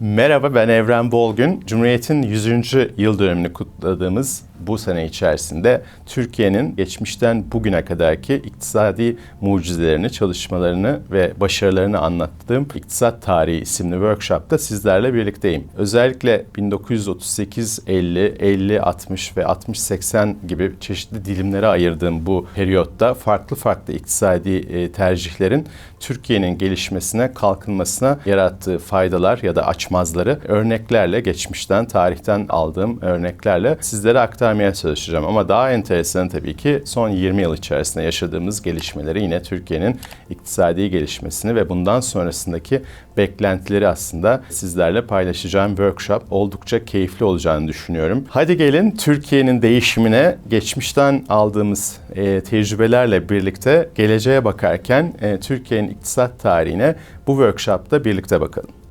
Merhaba ben Evren Bolgün. Cumhuriyet'in 100. yıl dönümünü kutladığımız bu sene içerisinde Türkiye'nin geçmişten bugüne kadarki iktisadi mucizelerini, çalışmalarını ve başarılarını anlattığım İktisat Tarihi isimli workshopta sizlerle birlikteyim. Özellikle 1938, 50, 50, 60 ve 60-80 gibi çeşitli dilimlere ayırdığım bu periyotta farklı farklı iktisadi e, tercihlerin Türkiye'nin gelişmesine, kalkınmasına yarattığı faydalar ya da açmazları örneklerle, geçmişten, tarihten aldığım örneklerle sizlere aktarmaya çalışacağım. Ama daha enteresanı tabii ki son 20 yıl içerisinde yaşadığımız gelişmeleri yine Türkiye'nin iktisadi gelişmesini ve bundan sonrasındaki beklentileri aslında sizlerle paylaşacağım workshop oldukça keyifli olacağını düşünüyorum. Hadi gelin Türkiye'nin değişimine geçmişten aldığımız e, tecrübelerle birlikte geleceğe bakarken e, Türkiye'nin iktisat tarihine bu workshopta birlikte bakalım.